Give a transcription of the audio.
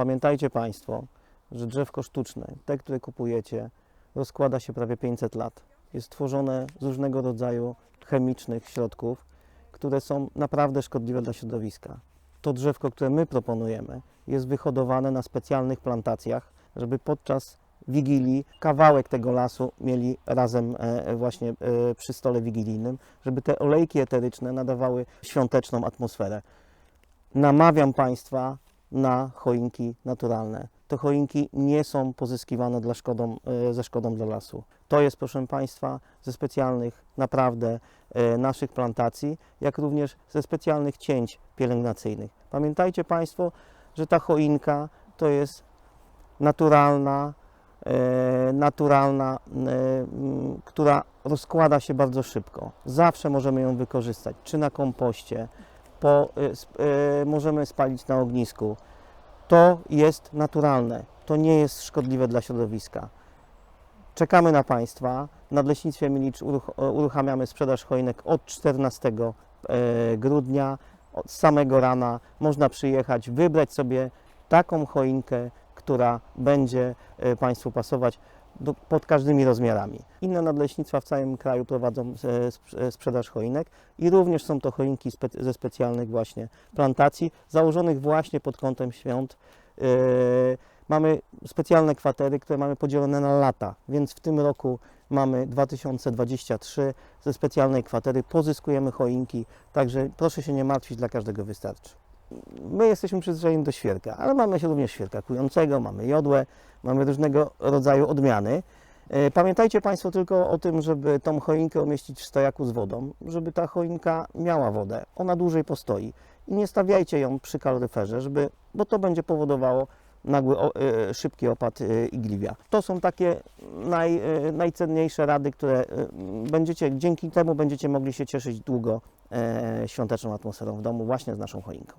Pamiętajcie Państwo, że drzewko sztuczne, te, które kupujecie, rozkłada się prawie 500 lat. Jest tworzone z różnego rodzaju chemicznych środków, które są naprawdę szkodliwe dla środowiska. To drzewko, które my proponujemy, jest wyhodowane na specjalnych plantacjach, żeby podczas wigilii kawałek tego lasu mieli razem e, właśnie e, przy stole wigilijnym, żeby te olejki eteryczne nadawały świąteczną atmosferę. Namawiam Państwa na choinki naturalne. Te choinki nie są pozyskiwane dla szkodą, e, ze szkodą dla lasu. To jest, proszę Państwa, ze specjalnych naprawdę e, naszych plantacji, jak również ze specjalnych cięć pielęgnacyjnych. Pamiętajcie Państwo, że ta choinka to jest naturalna, e, naturalna, która rozkłada się bardzo szybko. Zawsze możemy ją wykorzystać, czy na kompoście, po, sp- e, możemy spalić na ognisku. To jest naturalne, to nie jest szkodliwe dla środowiska. Czekamy na Państwa. W Nadleśnictwie Milicz uruch- uruchamiamy sprzedaż choinek od 14 e, grudnia. Od samego rana można przyjechać, wybrać sobie taką choinkę, która będzie e, Państwu pasować pod każdymi rozmiarami. Inne nadleśnictwa w całym kraju prowadzą e, e, sprzedaż choinek i również są to choinki ze specjalnych właśnie plantacji, założonych właśnie pod kątem świąt. Mamy specjalne kwatery, które mamy podzielone na lata, więc w tym roku mamy 2023 ze specjalnej kwatery pozyskujemy choinki, także proszę się nie martwić, dla każdego wystarczy. My jesteśmy przyzwyczajeni do świerka, ale mamy również świerka kującego, mamy jodłę, mamy różnego rodzaju odmiany. E, Pamiętajcie Państwo tylko o tym, żeby tą choinkę umieścić w stojaku z wodą, żeby ta choinka miała wodę, ona dłużej postoi i nie stawiajcie ją przy kaloryferze, żeby, bo to będzie powodowało nagły, e, szybki opad e, igliwia. To są takie naj, najcenniejsze rady, które będziecie, dzięki temu będziecie mogli się cieszyć długo świąteczną atmosferą w domu właśnie z naszą choinką.